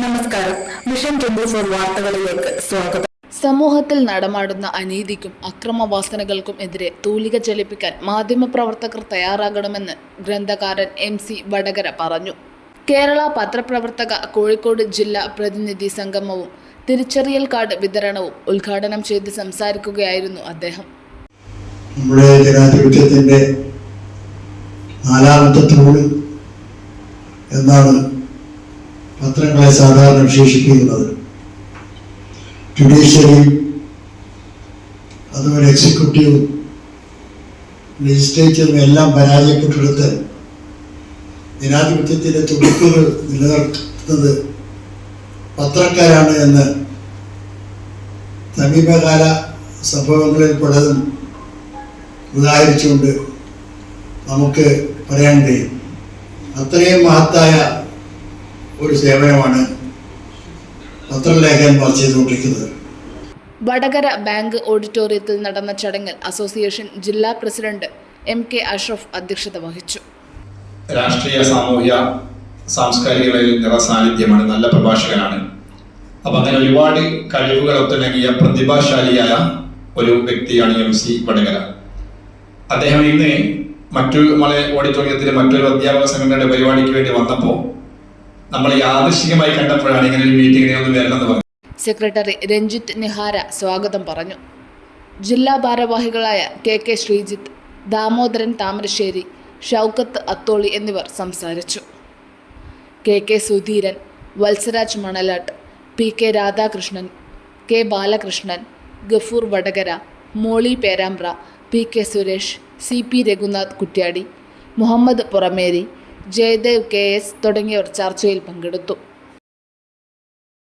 നമസ്കാരം. Mission twenty four വാർത്തകളിലേക്ക് സ്വാഗതം. സമൂഹത്തിൽ നടമാടുന്ന അനീതിക്കും അക്രമവാസനകൾക്കും എതിരെ തൂലിക ചലിപ്പിക്കാൻ മാധ്യമപ്രവർത്തകർ തയ്യാറാകണമെന്ന് ഗ്രന്ഥകാരൻ എം സി വടകര പറഞ്ഞു. കേരള പത്രപ്രവർത്തക കോഴിക്കോട് ജില്ലാ പ്രതിനിധി സംഗമവും തിരിച്ചറിയൽ കാർഡ് വിതരണവും ഉദ്ഘാടനം ചെയ്ത് സംസാരിക്കുകയായിരുന്നു അദ്ദേഹം. നമ്മുടെ ജനാധിപത്യത്തിന്റെ നാലാമത്തെ തൂൾ എന്നാണ് പത്രങ്ങളെ സാധാരണ വിശേഷിപ്പിക്കുന്നത്. ജുഡീഷ്യറി അതുപോലെ എക്സിക്യൂട്ടീവ് ലെജിസ്ലേച്ചറും എല്ലാം പരാജയപ്പെട്ടെടുത്ത് ജനാധിപത്യത്തിന്റെ തുടക്കുകൾ നിലനിർത്തുന്നത് പത്രക്കാരാണ് എന്ന് സമീപകാല സംഭവങ്ങളിൽ പലതും ഉദാഹരിച്ചുകൊണ്ട് നമുക്ക് പറയാൻ കഴിയും. അത്രയും മഹത്തായ ഒരു സേവനമാണ് പത്രലേഖകന്മാർ ചെയ്തുകൊണ്ടിരിക്കുന്നത്. വടകര ബാങ്ക് ഓഡിറ്റോറിയത്തിൽ നടന്ന ചടങ്ങിൽ അസോസിയേഷൻ ജില്ലാ പ്രസിഡന്റ് എം കെ അഷ്റഫ് അധ്യക്ഷത വഹിച്ചു. രാഷ്ട്രീയ സാമൂഹ്യ സാംസ്കാരികങ്ങളിൽ നിറസാന്നിധ്യമാണ് നല്ല പ്രഭാഷകനാണ്. അപ്പം അങ്ങനെ ഒരുപാട് കഴിവുകൾ ഒത്തിണങ്ങിയ പ്രതിഭാശാലിയായ ഒരു വ്യക്തിയാണ് എം സി വടകര. അദ്ദേഹം ഇന്ന് മറ്റു നമ്മളെ ഓഡിറ്റോറിയത്തിലെ മറ്റൊരു അധ്യാപക സംഘടനയുടെ പരിപാടിക്ക് വേണ്ടി വന്നപ്പോൾ നമ്മൾ യാദൃശികമായി കണ്ടപ്പോഴാണ് ഇങ്ങനെ ഒരു മീറ്റിംഗിനെ ഒന്ന് വരണമെന്ന് പറഞ്ഞത്. സെക്രട്ടറി രഞ്ജിത്ത് നിഹാര സ്വാഗതം പറഞ്ഞു. ജില്ലാ ഭാരവാഹികളായ കെ കെ ശ്രീജിത്ത് ദാമോദരൻ താമരശ്ശേരി ഷൗക്കത്ത് അത്തോളി എന്നിവർ സംസാരിച്ചു. K K Sudheeran Valsaraj Manalatt P K Radhakrishnan K Balakrishnan Gafoor Vadakara Moly Perambra P K Suresh C P Raghunath Kuttiadi Muhammad Purameri Jayadev K S തുടങ്ങിയവർ ചർച്ചയിൽ പങ്കെടുത്തു